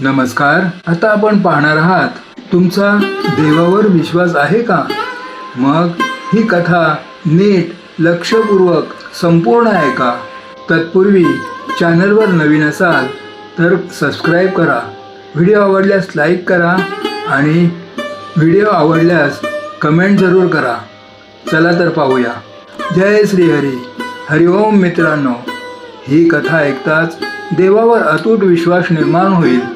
नमस्कार आता आपण पाहणार आहात तुमचा देवावर विश्वास आहे का? मग ही कथा नीट लक्षपूर्वक संपूर्ण आहे का? तत्पूर्वी चॅनलवर नवीन असाल तर सबस्क्राईब करा. व्हिडिओ आवडल्यास लाईक करा आणि व्हिडिओ आवडल्यास कमेंट जरूर करा. चला तर पाहूया. जय श्री हरी. हरिओम मित्रांनो. ही कथा ऐकताच देवावर अतूट विश्वास निर्माण होईल.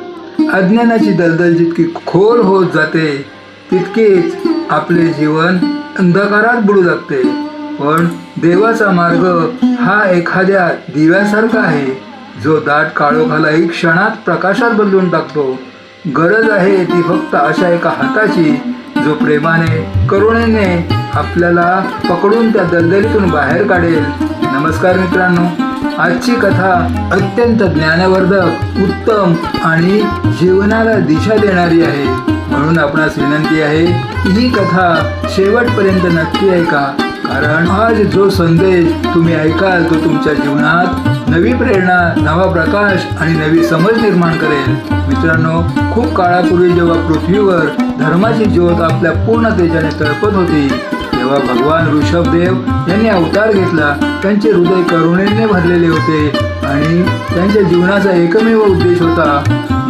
अज्ञानाची दलदल जितकी खोल होत जाते तितकेच आपले जीवन अंधकारात बुडू लागते. पण देवाचा मार्ग हा एखाद्या दिव्यासारखा आहे जो दाट काळोखालाही क्षणात प्रकाशात बदलून टाकतो. गरज आहे ती फक्त अशा एका हाताची जो प्रेमाने करुणेने आपल्याला पकडून त्या दलदलीतून बाहेर काढेल. नमस्कार मित्रांनो. आजची कथा अत्यंत ज्ञानवर्धक उत्तम आणि जीवनाला दिशा देणारी आहे. म्हणून आपणास विनंती आहे की ही कथा शेवटपर्यंत नक्की ऐका. कारण आज जो संदेश तुम्ही ऐकाल तो तुमच्या जीवनात नवी प्रेरणा नवा प्रकाश आणि नवी समज निर्माण करेल. मित्रांनो खूप काळापूर्वी जेव्हा पृथ्वीवर धर्माची ज्योत आपल्या पूर्ण तेजाने तळपत होती जेव्हा भगवान ऋषभदेव यांनी अवतार घेतला. त्यांचे हृदय करुणेने भरलेले होते आणि त्यांच्या जीवनाचा एकमेव उद्देश होता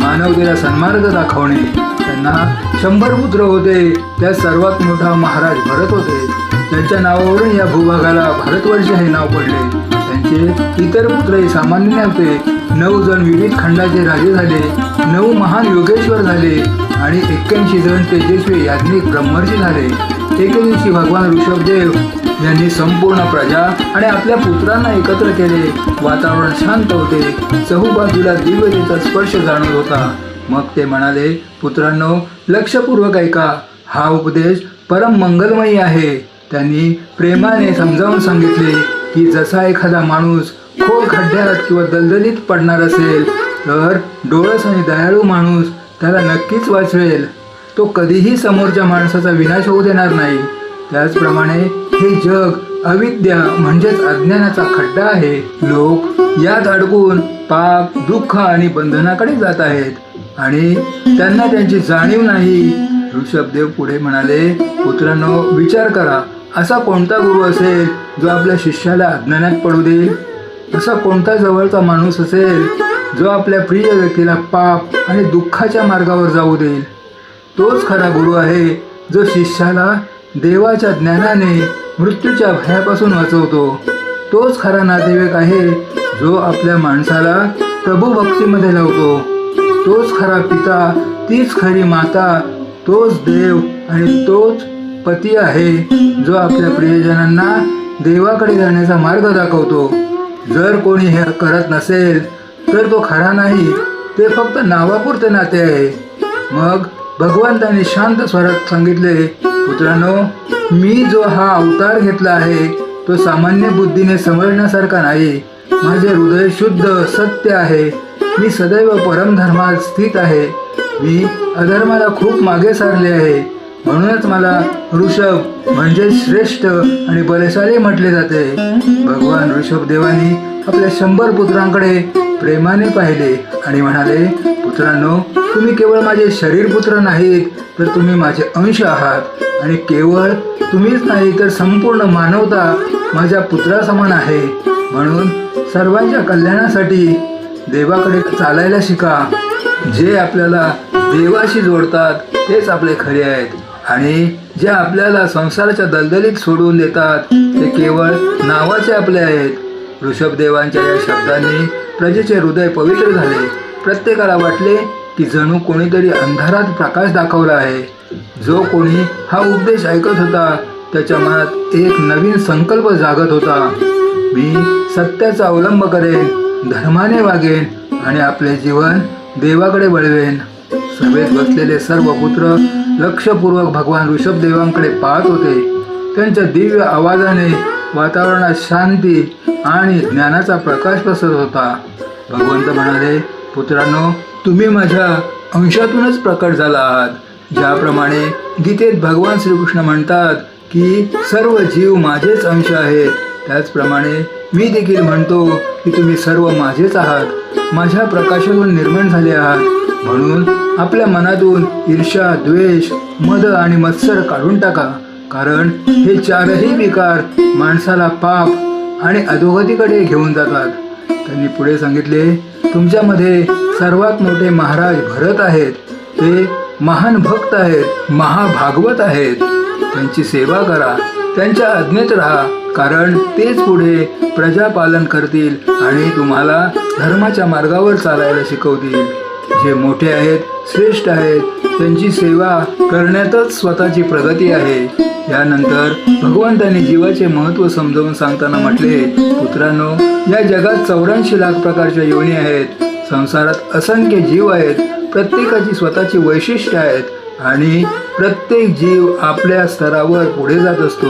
मानवतेला सन्मार्ग दाखवणे. त्यांना शंभर पुत्र होते. त्यात सर्वात मोठा महाराज भरत होते. त्यांच्या नावावरून या भूभागाला भारतवर्ष हे नाव पडले. त्यांचे इतर पुत्रही सामान्य नव्हते नऊ जण विविध खंडाचे राजे झाले. नऊ महान योगेश्वर झाले आणि एक्क्याऐंशी जण तेजस्वी याज्ञिक ब्रह्मर्षी झाले. एके दिवशी भगवान ऋषभदेव यांनी संपूर्ण प्रजा आणि आपल्या पुत्रांना एकत्र केले. वातावरण शांत होते. चहूबाजूला दिव्यतेचा स्पर्श जाणवत होता. मग ते म्हणाले पुत्रांनो लक्षपूर्वक ऐका. हा उपदेश परम मंगलमयी आहे. त्यांनी प्रेमाने समजावून सांगितले की जसा एखादा माणूस खोल खड्ड्यात किंवा दलदलीत पडणार असेल तर डोळस आणि दयाळू माणूस त्याला नक्कीच वाचवेल. तो कधीही समोरच्या माणसाचा विनाश होऊ देणार नाही. त्याचप्रमाणे हे जग अविद्या म्हणजेच अज्ञानाचा खड्डा आहे. लोक यात अडकून पाप दुःख आणि बंधनाकडे जात आहेत. आणि त्यांना त्यांची जाणीव नाही. ऋषभदेव पुढे म्हणाले पुत्रांनो विचार करा. असा कोणता गुरु असेल जो आपल्या शिष्याला अज्ञानात पडू देईल? असा कोणता जवळचा माणूस असेल जो आपल्या प्रिय व्यक्तीला पाप आणि दुःखाच्या मार्गावर जाऊ देईल? तोच खरा गुरु आहे जो शिष्याला देवाच्या ज्ञानाने मृत्यूच्या भयापासून वाचवतो. तोच खरा नातेवाईक आहे जो आपल्या माणसाला प्रभू भक्तीमध्ये लावतो. तोच खरा पिता तीच खरी माता तोच देव आणि तोच पती आहे जो आपल्या प्रियजनांना देवाकडे जाण्याचा मार्ग दाखवतो. जर कोणी हे करत नसेल तर तो खरा नाही ते फक्त नावापुरते नाते आहे. मग भगवंताने शांत स्वरात सांगितले पुत्रांनो मी जो हा अवतार घेतला आहे तो सामान्य बुद्धीने समजण्यासारखा नाही. माझे हृदय शुद्ध सत्य आहे. मी सदैव परमधर्मात स्थित आहे. मी अधर्माला खूप मागे सारले आहे. म्हणूनच मला ऋषभ म्हणजे श्रेष्ठ आणि बलशाली म्हटले जाते. भगवान ऋषभ देवानी आपल्या शंभर पुत्रांकडे प्रेमाने पाहिले आणि म्हणाले पुत्रांनो तुम्ही केवळ माझे शरीर पुत्र नाहीत तर तुम्ही माझे अंश आहात. आणि केवळ तुम्हीच नाही तर संपूर्ण मानवता माझ्या पुत्रासमान आहे. म्हणून सर्वांच्या कल्याणासाठी देवाकडे चालायला शिका. जे आपल्याला देवाशी जोडतात तेच आपले खरे आहेत. आणि जे आपल्याला संसाराच्या दलदलीत सोडून देतात ते केवळ नावाचे आपले आहेत. ऋषभदेवांच्या या शब्दांनी प्रजेचे हृदय पवित्र झाले. प्रत्येकाला वाटले की जणू कोणीतरी अंधारात प्रकाश दाखवला आहे. जो कोणी हा उपदेश ऐकत होता त्याच्या मनात एक नवीन संकल्प जागत होता. मी सत्याचा अवलंब करेन धर्माने वागेन आणि आपले जीवन देवाकडे वळवेन. सभेत बसलेले सर्व पुत्र लक्षपूर्वक भगवान ऋषभदेवांकडे पाहत होते. त्यांच्या दिव्य आवाजाने वातावरणात शांती आणि ज्ञानाचा प्रकाश पसरत होता. भगवंत म्हणाले पुत्रांनो तुम्ही माझ्या अंशातूनच प्रकट झाला आहात ज्याप्रमाणे गीतेत भगवान श्रीकृष्ण म्हणतात की सर्व जीव माझेच अंश आहेत. त्याचप्रमाणे मी देखील म्हणतो की तुम्ही सर्व माझेच आहात. माझ्या प्रकाशातून निर्माण झाले आहात. म्हणून आपल्या मनातून ईर्ष्या द्वेष मद आणि मत्सर काढून टाका. कारण हे चारही विकार माणसाला पाप आणि अधोगतीकडे घेऊन जातात. त्यांनी पुढे सांगितले तुमच्यामध्ये सर्वात मोठे महाराज भरत आहेत. ते महान भक्त आहेत महाभागवत आहेत. त्यांची सेवा करा त्यांच्या आज्ञेत राहा कारण तेच पुढे प्रजापालन करतील आणि तुम्हाला धर्माच्या मार्गावर चालायला शिकवतील. जे मोठे आहेत श्रेष्ठ आहेत त्यांची सेवा करण्यातच स्वतःची प्रगती आहे. यानंतर भगवंतांनी जीवाचे महत्त्व समजावून सांगताना म्हटले पुत्रांनो या जगात चौऱ्याऐंशी लाख प्रकारच्या योनी आहेत. संसारात असंख्य जीव आहेत. प्रत्येकाची स्वतःची वैशिष्ट्य आहेत आणि प्रत्येक जीव आपल्या स्तरावर पुढे जात असतो.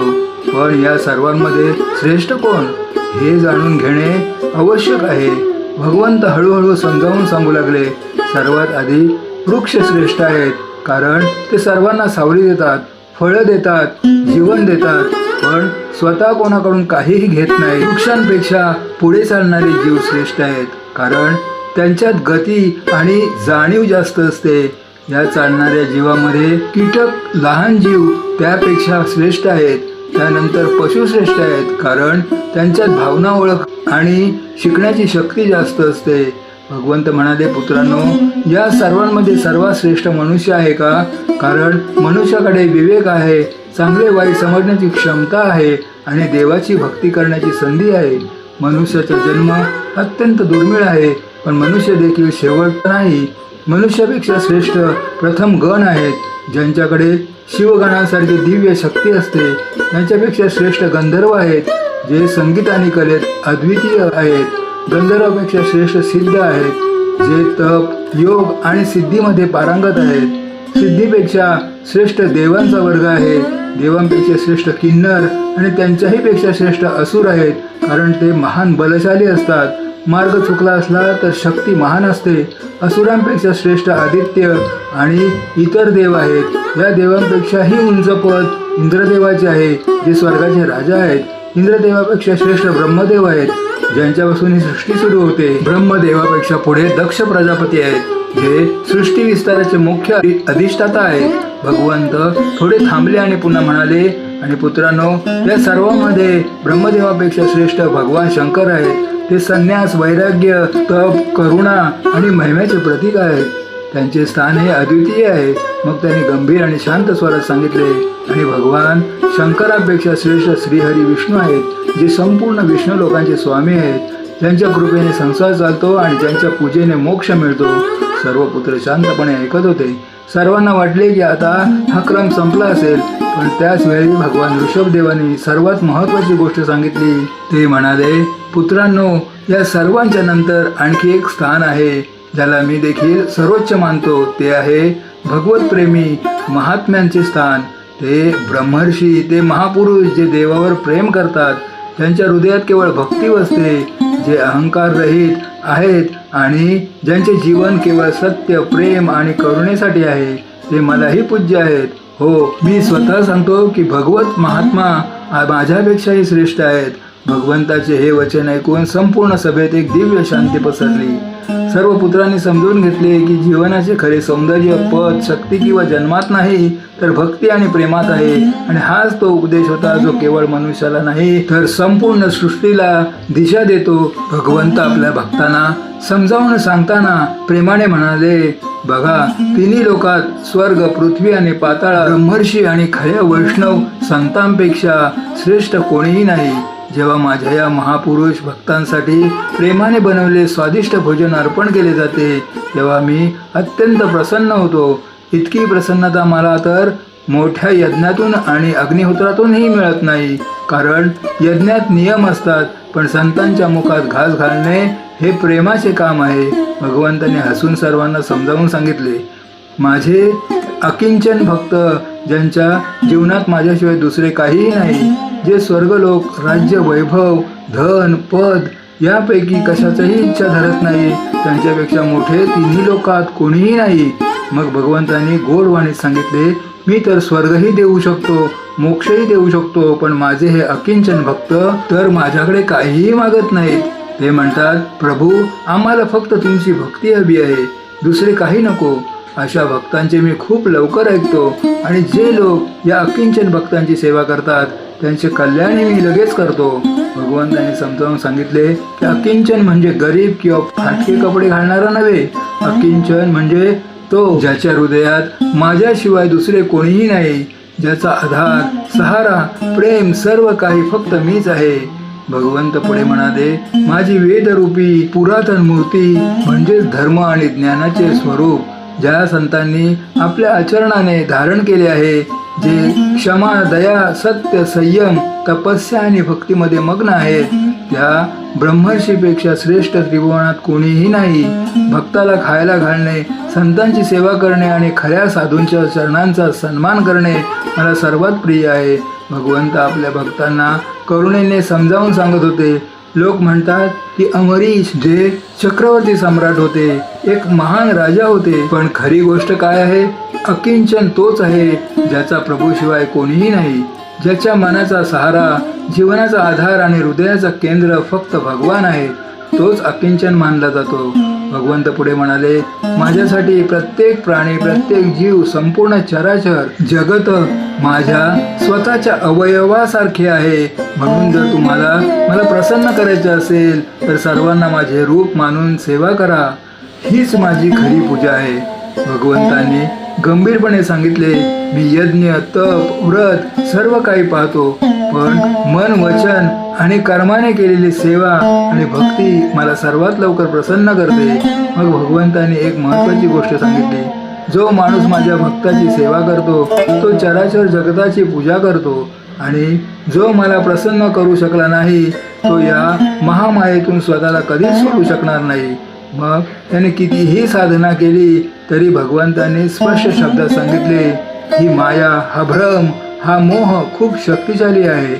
पण या सर्वांमध्ये श्रेष्ठ कोण? हे जाणून घेणे आवश्यक आहे. भगवंत हळूहळू समजावून सांगू लागले सर्वात आधी वृक्ष श्रेष्ठ आहेत. कारण ते सर्वांना सावली देतात फळं देतात जीवन देतात. पण स्वतः कोणाकडून काहीही घेत नाही. वृक्षांपेक्षा पुढे चालणारे जीव श्रेष्ठ आहेत. कारण त्यांच्यात गती आणि जाणीव जास्त असते. या चालणाऱ्या जीवामध्ये कीटक लहान जीव त्यापेक्षा श्रेष्ठ आहेत. त्यानंतर पशु श्रेष्ठ आहेत. कारण त्यांच्यात भावना ओळख आणि शिकण्याची शक्ती जास्त असते. भगवंत म्हणाले पुत्रांनो या सर्वांमध्ये सर्वात श्रेष्ठ मनुष्य आहे का? कारण मनुष्याकडे विवेक आहे चांगले वाईट समजण्याची क्षमता आहे आणि देवाची भक्ती करण्याची संधी आहे. मनुष्याचा जन्म अत्यंत दुर्मिळ आहे पण मनुष्य देखील शेवट नाही. मनुष्यापेक्षा श्रेष्ठ प्रथम गण आहेत ज्यांच्याकडे शिवगणांसारखी दिव्य शक्ती असते. त्यांच्यापेक्षा श्रेष्ठ गंधर्व आहेत जे संगीत आणि कलेत अद्वितीय आहेत. गंधर्वपेक्षा श्रेष्ठ सिद्ध आहेत जे तप योग आणि सिद्धीमध्ये पारंगत आहेत. सिद्धीपेक्षा श्रेष्ठ देवांचा वर्ग आहे. देवांपेक्षा श्रेष्ठ किन्नर आणि त्यांच्याही पेक्षा श्रेष्ठ असुर आहेत कारण ते महान बलशाली असतात. मार्ग चुकला असला तर शक्ती महान असते. असुरांपेक्षा श्रेष्ठ आदित्य आणि इतर देव आहेत. या देवांपेक्षाही उंच पद इंद्रदेवाचे आहे जे स्वर्गाचे राजा आहेत. इंद्रदेवापेक्षा श्रेष्ठ ब्रह्मदेव आहेत. ज्यांच्यापासून ही सृष्टी सुरू होते ब्रह्मदेवापेक्षा पुढे दक्ष प्रजापती आहेत. जे सृष्टी विस्ताराचे मुख्य अधिष्ठाता आहेत. भगवंत थोडे थांबले आणि पुन्हा म्हणाले आणि पुत्रांनो या सर्वांमध्ये ब्रह्मदेवापेक्षा श्रेष्ठ भगवान शंकर आहेत. ते संन्यास वैराग्य तप करुणा आणि महिम्याचे प्रतीक आहेत. त्यांचे स्थान हे अद्वितीय आहे. मग त्यांनी गंभीर आणि शांत स्वरात सांगितले आणि भगवान शंकरापेक्षा श्रेष्ठ श्रीहरी विष्णू आहेत जे संपूर्ण विष्णू लोकांचे स्वामी आहेत. ज्यांच्या कृपेने संसार चालतो आणि ज्यांच्या पूजेने मोक्ष मिळतो. सर्व पुत्र शांतपणे ऐकत होते. सर्वांना वाटले की आता हा क्रम संपला असेल. पण त्याच वेळी भगवान ऋषभदेवानी सर्वात महत्वाची गोष्ट सांगितली. ते म्हणाले पुत्रांनो या सर्वांच्या नंतर आणखी एक स्थान आहे. ज्याला मी देखील सर्वोच्च मानतो ते आहे भगवत प्रेमी महात्म्यांचे स्थान. ते ब्रह्मर्षी ते महापुरुष जे देवावर प्रेम करतात त्यांच्या हृदयात केवळ भक्ती बसते जे अहंकार रहित आहेत आणि ज्यांचे जीवन केवळ सत्य प्रेम आणि करुणेसाठी आहे ते मलाही पूज्य आहेत. हो मी स्वतः सांगतो की भगवत महात्मा माझ्यापेक्षाही श्रेष्ठ आहेत. भगवंताचे हे वचन ऐकून संपूर्ण सभेत एक दिव्य शांती पसरली. सर्व पुत्रांनी समजून घेतले की जीवनाचे खरे सौंदर्य पद शक्ती किंवा जन्मात नाही तर भक्ती आणि प्रेमात आहे. आणि हाच तो उपदेश होता जो केवळ मनुष्याला नाही तर संपूर्ण सृष्टीला दिशा देतो. भगवंत आपल्या भक्तांना समजावून सांगताना प्रेमाने म्हणाले बघा तिन्ही लोकात स्वर्ग पृथ्वी आणि पाताळा ब्रह्मर्षी आणि खऱ्या वैष्णव संतांपेक्षा श्रेष्ठ कोणीही नाही. जेव्हा माझ्या या महापुरुष भक्तांसाठी प्रेमाने बनवले स्वादिष्ट भोजन अर्पण केले जाते तेव्हा मी अत्यंत प्रसन्न होतो. इतकी प्रसन्नता मला तर मोठ्या यज्ञातून आणि अग्निहोत्रातूनही मिळत नाही कारण यज्ञात नियम असतात पण संतांच्या मुखात घास घालणे हे प्रेमाचे काम आहे भगवंताने हसून सर्वांना समजावून सांगितले. माझे अकिंचन भक्त ज्यांच्या जीवनात माझ्याशिवाय दुसरे काहीही नाही जे स्वर्गलोक राज्य वैभव धन पद यापैकी कशाचाही इच्छा धरत नाही त्यांच्यापेक्षा मोठे तिन्ही लोकात कोणीही नाही. मग भगवंतांनी गोडवाणीत सांगितले मी तर स्वर्गही देऊ शकतो मोक्षही देऊ शकतो पण माझे हे अकिंचन भक्त तर माझ्याकडे काहीही मागत नाहीत. ते म्हणतात प्रभू आम्हाला फक्त तुमची भक्ती हवी आहे दुसरे काही नको. अशा भक्तांचे मी खूप लवकर ऐकतो. आणि जे लोक या अकिंचन भक्तांची सेवा करतात त्यांचे कल्याण मी लगेच करतो. भगवंतांनी समजावून सांगितले की अकिंचन म्हणजे गरीब किंवा फाटके कपडे घालणारा नव्हे. अकिंचन म्हणजे तो ज्याच्या हृदयात माझ्याशिवाय दुसरे कोणीही नाही ज्याचा आधार सहारा प्रेम सर्व काही फक्त मीच आहे. भगवंत पुढे म्हणाले माझी वेदरूपी पुरातन मूर्ती म्हणजेच धर्म आणि ज्ञानाचे स्वरूप ज्या संतांनी आपल्या आचरणाने धारण केले आहे जे क्षमा दया सत्य संयम तपस्या आणि भक्तीमध्ये मग्न आहेत त्या ब्रह्मर्षीपेक्षा श्रेष्ठ त्रिभुवनात कोणीही नाही. भक्ताला खायला घालणे संतांची सेवा करणे आणि खऱ्या साधूंच्या चरणांचा सन्मान करणे मला सर्वात प्रिय आहे. भगवंत आपल्या भक्तांना करुणेने समजावून सांगत होते लोक म्हणतात की अमरीश जे चक्रवर्ती सम्राट होते एक महान राजा होते. पण खरी गोष्ट काय आहे? अकिंचन तोच आहे ज्याचा प्रभूशिवाय कोणीही नाही. ज्याच्या मनाचा सहारा जीवनाचा आधार आणि हृदयाचा केंद्र फक्त भगवान आहे तोच अकिंचन मानला जातो. भगवंत पुढे म्हणाले माझ्यासाठी प्रत्येक प्राणी प्रत्येक जीव संपूर्ण चराचर जगत माझ्या स्वतःच्या अवयवासारखे आहे. म्हणून जर तुम्हाला मला प्रसन्न करायचे असेल तर सर्वांना माझे रूप मानून सेवा करा. हीच माझी खरी पूजा आहे. भगवंतांनी गंभीरपणे सांगितले मी यज्ञ तप व्रत सर्व काही पाहतो पण मन वचन आणि कर्माने केलेली सेवा आणि भक्ती मला सर्वात लवकर प्रसन्न करते. मग भगवंतांनी एक महत्वाची गोष्ट सांगितली. जो माणूस माझ्या भक्ताची सेवा करतो तो चराचर जगताची पूजा करतो आणि जो मला प्रसन्न करू शकला नाही तो या महामायेतून स्वतःला कधीच सोडू शकणार नाही. मग त्याने कितीही साधना केली तरी भगवंताने स्पष्ट शब्दात सांगितले ही माया हा भ्रम हा मोह खूप शक्तिशाली आहे.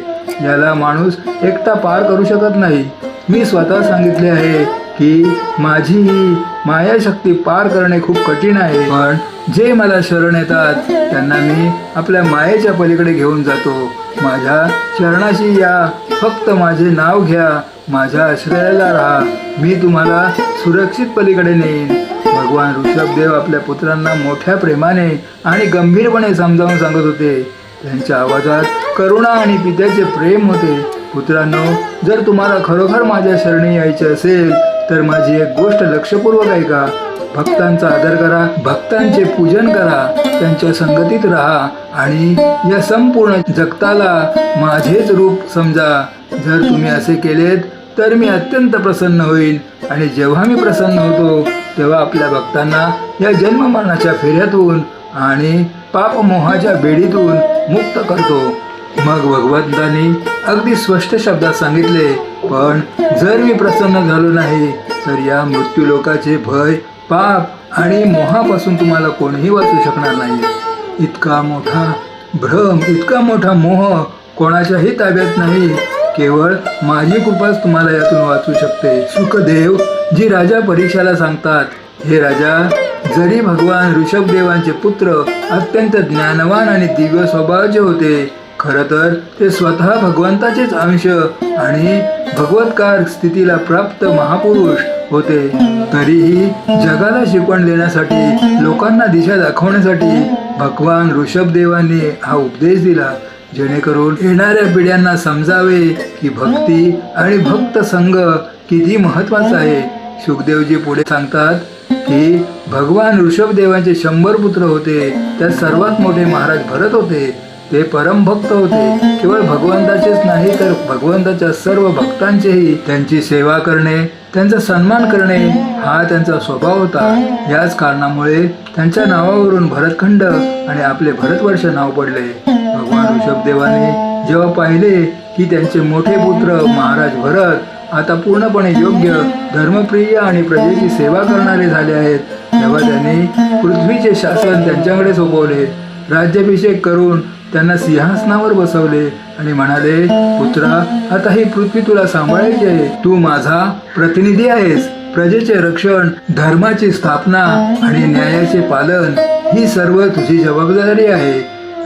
याला माणूस एकटा पार करू शकत नाही. मी स्वतः सांगितले आहे की माझी ही मायाशक्ती पार करणे खूप कठीण आहे पण जे मला शरण येतात त्यांना मी आपल्या मायेच्या पलीकडे घेऊन जातो. माझ्या शरणाशी या फक्त माझे नाव घ्या माझ्या आश्रयाला राहा. मी तुम्हाला सुरक्षित पलीकडे नेईन. भगवान ऋषभदेव आपल्या पुत्रांना मोठ्या प्रेमाने आणि गंभीरपणे समजावून सांगत होते. त्यांच्या आवाजात करुणा आणि पित्याचे प्रेम होते. पुत्रांनो जर तुम्हाला खरोखर माझ्या शरणी यायचे असेल तर माझी एक गोष्ट लक्षपूर्वक ऐका. भक्तांचा आदर करा भक्तांचे पूजन करा त्यांच्या संगतीत राहा आणि या संपूर्ण जगताला माझेच रूप समजा. जर तुम्ही असे केलेत तर मी अत्यंत प्रसन्न होईल आणि जेव्हा मी प्रसन्न होतो तेव्हा आपल्या भक्तांना या जन्ममरणाच्या फेऱ्यातून आणि पापमोहाच्या बेडीतून मुक्त करतो. मग भगवंतांनी अगदी स्पष्ट शब्दात सांगितले पण जर मी प्रसन्न झालो नाही तर या मृत्यूलोकाचे भय पाप आणि मोहापासून तुम्हाला कोणीही वाचू शकणार नाही इतका मोठा भ्रम इतका मोठा मोह कोणाच्याही ताब्यात नाही. केवळ माझी कृपाच तुम्हाला यातून वाचू शकते. सुखदेव जी राजा परीक्षाला सांगतात हे राजा जरी भगवान ऋषभदेवांचे पुत्र अत्यंत ज्ञानवान आणि दिव्य स्वभावाचे होते खर तर ते स्वतः भगवंताचेच अंश आणि भगवतकार स्थितीला प्राप्त महापुरुष होते. तरीही जगाला शिकवण देण्यासाठी लोकांना दिशा दाखवण्यासाठी भगवान ऋषभदेवांनी हा उपदेश दिला. जेणेकरून येणाऱ्या पिढ्यांना समजावे की भक्ती आणि भक्त संघ किती महत्त्वाचा आहे. सुखदेवजी पुढे सांगतात की भगवान ऋषभदेवांचे शंभर पुत्र होते. त्यात सर्वात मोठे महाराज भरत होते. ते परम भक्त होते. केवळ भगवंताचेच नाही तर भगवंताच्या सर्व भक्तांचेही त्यांची सेवा करणे त्यांचा सन्मान करणे हा त्यांचा स्वभाव होता. याच कारणामुळे त्यांच्या नावावरून भरतखंड आणि आपले भरतवर्ष नाव पडले. भगवान ऋषभदेवाने जेव्हा पाहिले की त्यांचे मोठे पुत्र महाराज भरत आता पूर्णपणे योग्य धर्मप्रिय आणि प्रजेची सेवा करणारे झाले आहेत तेव्हा त्यांनी पृथ्वीचे शासन त्यांच्याकडे सोपवले. राज्याभिषेक करून त्यांना सिंहासनावर बसवले आणि म्हणाले पुत्रा आता ही पृथ्वी तुला सांभाळायची आहे. तू माझा प्रतिनिधी आहेस. प्रजेचे रक्षण धर्माची स्थापना आणि न्यायाचे पालन ही सर्व तुझी जबाबदारी आहे.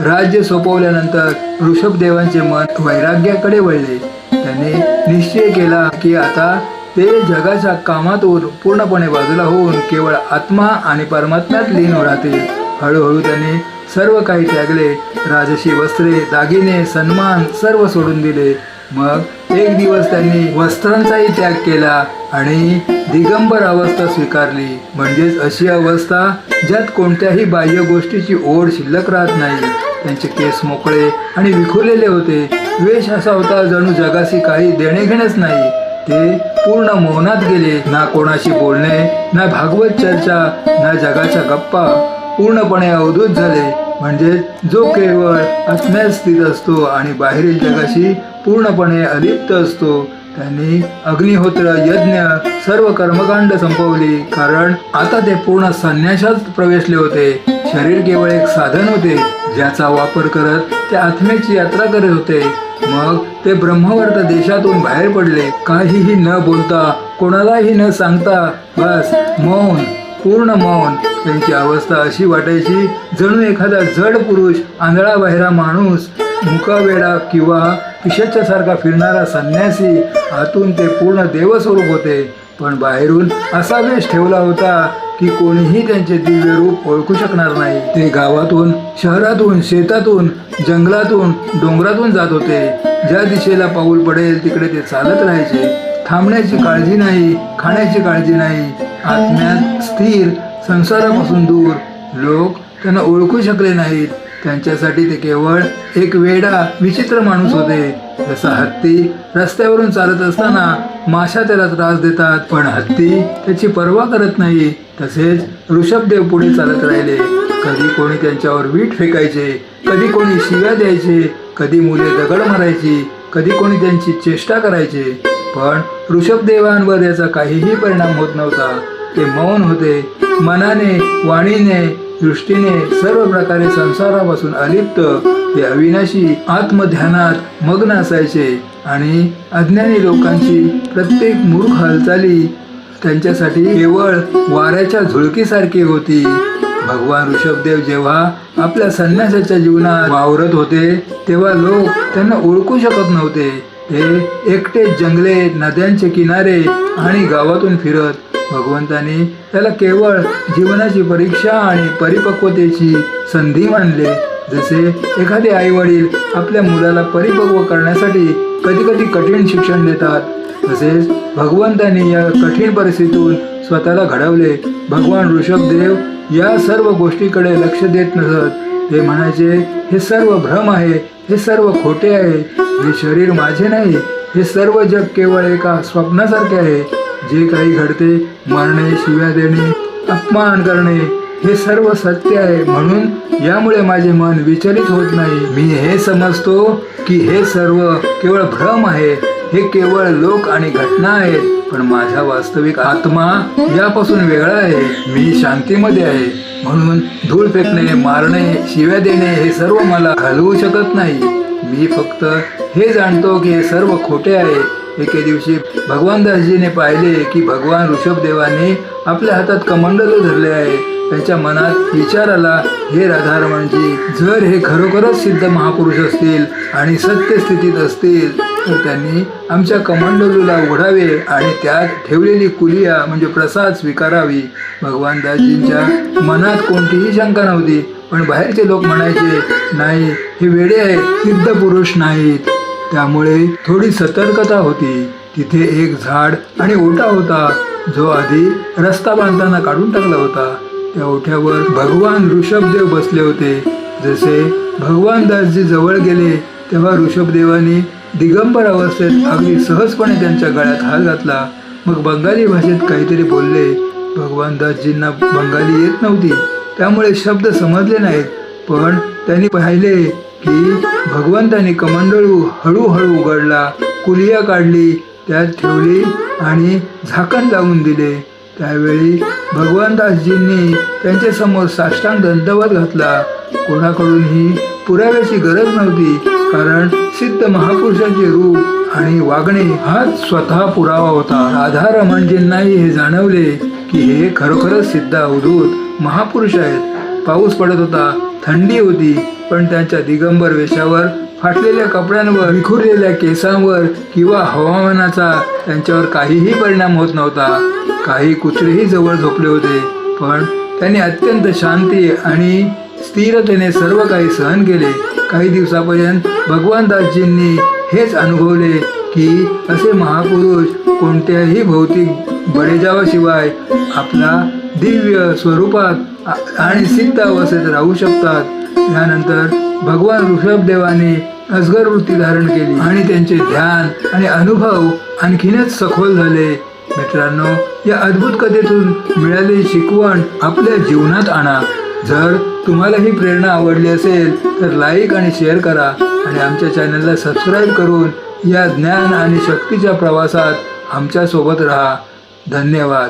राज्य सोपवल्यानंतर ऋषभदेवांचे मन वैराग्याकडे वळले. त्याने निश्चय केला की आता ते जगाच्या कामातून पूर्णपणे बाजूला होऊन केवळ आत्मा आणि परमात्म्यात लीन राहतील. हळूहळू त्याने सर्व काही त्यागले. राजशी वस्त्रे दागिने सन्मान सर्व सोडून दिले. मग एक दिवस त्यांनी वस्त्रांचाही त्याग केला आणि दिगंबर अवस्था स्वीकारली. म्हणजेच अशी अवस्था ज्यात कोणत्याही बाह्य गोष्टीची ओढ शिल्लक राहत नाही. त्यांचे केस मोकळे आणि विखुरलेले होते. वेश असा होता जणू जगाशी काही देणे घेणेच नाही. ते पूर्ण मौनात गेले. ना कोणाशी बोलणे ना भागवत चर्चा ना जगाच्या गप्पा. पूर्णपणे अवधूत झाले. म्हणजे जो केवळ आत्म्यात स्थित असतो आणि बाहेरील जगाशी पूर्णपणे अलिप्त असतो त्यांनी अग्निहोत्र यज्ञ सर्व कर्मकांड संपवली. कारण आता ते पूर्ण संन्यासात प्रवेशले होते. शरीर केवळ एक साधन होते ज्याचा वापर करत ते आत्म्याची यात्रा करत होते. मग ते ब्रह्मवर्त देशातून बाहेर पडले. काहीही न बोलता कोणालाही न सांगता बस मौन. पूर्ण मौन. त्यांची अवस्था अशी वाटायची जणू एखादा जड पुरुष आंधळा बाहेरा माणूस मुकावेडा किंवा पिशाच्यासारखा फिरणारा संन्यासी आतून ते पूर्ण देवस्वरूप होते. पण बाहेरून असा वेश ठेवला होता की कोणीही त्यांचे दिव्य रूप ओळखू शकणार नाही. ते गावातून शहरातून शेतातून जंगलातून डोंगरातून जात होते. ज्या दिशेला पाऊल पडेल तिकडे ते चालत राहायचे. थांबण्याची काळजी नाही खाण्याची काळजी नाही. आत्म्यात स्थिर संसारापासून दूर. लोक त्यांना ओळखू शकले नाहीत. त्यांच्यासाठी ते केवळ एक वेडा विचित्र माणूस होते. जसा हत्ती रस्त्यावरून चालत असताना माशा त्याला त्रास देतात पण हत्ती त्याची पर्वा करत नाही. तसेच ऋषभदेव पुढे चालत राहिले. कधी कोणी त्यांच्यावर वीट फेकायचे कधी कोणी शिव्या द्यायचे कधी मुले दगड मारायची कधी कोणी त्यांची चेष्टा करायचे. पण ऋषभदेवांवर याचा काहीही परिणाम होत नव्हता. ते मौन होते मनाने वाणीने दृष्टीने सर्व प्रकारे संसारापासून अलिप्त. ते अविनाशी आत्मध्यानात मग्न असायचे आणि अज्ञानी लोकांची प्रत्येक मूर्ख हालचाली त्यांच्यासाठी केवळ वाऱ्याच्या झुळकीसारखी होती. भगवान ऋषभदेव जेव्हा आपल्या संन्यासाच्या जीवनात वावरत होते तेव्हा लोक त्यांना ओळखू शकत नव्हते. ते एकटे जंगले नद्यांचे किनारे आणि गावातून फिरत भगवंतानी त्याला केवळ जीवनाची परीक्षा आणि परिपक्वतेची संधी मानले. जसे एखादे आई वडील आपल्या मुलाला परिपक्व करण्यासाठी कधी कधी कठीण शिक्षण देतात तसेच भगवंताने या कठीण परिस्थितीतून स्वतःला घडवले. भगवान ऋषभदेव या सर्व गोष्टीकडे लक्ष देत नसत. ते म्हणायचे हे सर्व भ्रम आहे हे सर्व खोटे आहे. हे शरीर माझे नाही हे सर्व जग केवळ एका स्वप्नासारखे आहे. जे काही घडते मरणे शिव्या देणे अपमान करणे हे सर्व सत्य आहे. म्हणून यामुळे माझे मन विचलित होत नाही. मी हे समजतो की हे सर्व केवळ भ्रम आहे. हे केवळ लोक आणि घटना आहेत. पण माझा वास्तविक आत्मा यापासून वेगळा आहे. मी शांतीमध्ये आहे. म्हणून धूळ फेकणे मारणे शिव्या देणे हे सर्व मला घालवू शकत नाही. मी फक्त हे जाणतो की हे सर्व खोटे आहे. एके दिवशी भगवान दासजीने पाहिले की भगवान ऋषभदेवाने आपल्या हातात कमंडल धरले आहे. त्याच्या मनात विचार आला हे राधारमणजी जर हे खरोखरच सिद्ध महापुरुष असतील आणि सत्य स्थितीत असतील तर त्यांनी आमच्या कमंडलूला उघडावे आणि त्यात ठेवलेली कुलिया म्हणजे प्रसाद स्वीकारावी. भगवान दासजींच्या मनात कोणतीही शंका नव्हती. पण बाहेरचे लोक म्हणायचे नाही हे वेडे आहेत सिद्ध पुरुष नाहीत. त्यामुळे थोडी सतर्कता होती. तिथे एक झाड आणि ओटा होता जो आधी रस्ता बांधताना काढून टाकला होता. त्या ओठ्यावर भगवान ऋषभदेव बसले होते. जसे भगवान दासजी जवळ गेले तेव्हा ऋषभदेवानी दिगंबर अवस्थेत अगदी सहजपणे त्यांच्या गळ्यात हात घातला. मग बंगाली भाषेत काहीतरी बोलले. भगवान दासजींना बंगाली येत नव्हती. त्यामुळे शब्द समजले नाहीत. पण त्यांनी पाहिले की भगवंतानी कमंडळू हळूहळू उघडला कुलिया काढली त्यात ठेवली आणि झाकण लावून दिले. त्यावेळी भगवान त्यांच्यासमोर समोर साष्टांग दंडवत घातला. कोणाकडूनही पुराव्याची गरज नव्हती कारण सिद्ध महापुरुषांचे रूप आणि वागणे हाच स्वतः पुरावा होता. राधारमणजींनाही म्हणजे हे जाणवले की हे खरोखरच सिद्ध अवधूत महापुरुष आहेत. पाऊस पडत होता थंडी होती पण त्यांच्या दिगंबर वेशावर फाटलेल्या कपड्यांवर विखुरलेल्या केसांवर किंवा हवामानाचा त्यांच्यावर काहीही परिणाम होत नव्हता. काही कुत्रेही जवळ झोपले होते पण त्यांनी अत्यंत शांती आणि स्थिरतेने सर्व काही सहन केले. काही दिवसापर्यंत भगवानदासजींनी हेच अनुभवले की असे महापुरुष कोणत्याही भौतिक बडेजावाशिवाय आपला दिव्य स्वरूपात आणि सिद्ध अवस्थेत राहू शकतात. यानंतर भगवान ऋषभदेवाने अजगर वृत्ती धारण केली आणि त्यांचे ध्यान आणि अनुभव आणखीनच सखोल झाले. मित्रांनो या अद्भुत कथेतून मिळालेली शिकवण आपल्या जीवनात आणा. जर तुम्हाला ही प्रेरणा आवडली असेल तर लाईक आणि शेअर करा आणि आमच्या चॅनलला सबस्क्राईब करून या ज्ञान आणि शक्तीच्या प्रवासात आमच्यासोबत राहा. धन्यवाद.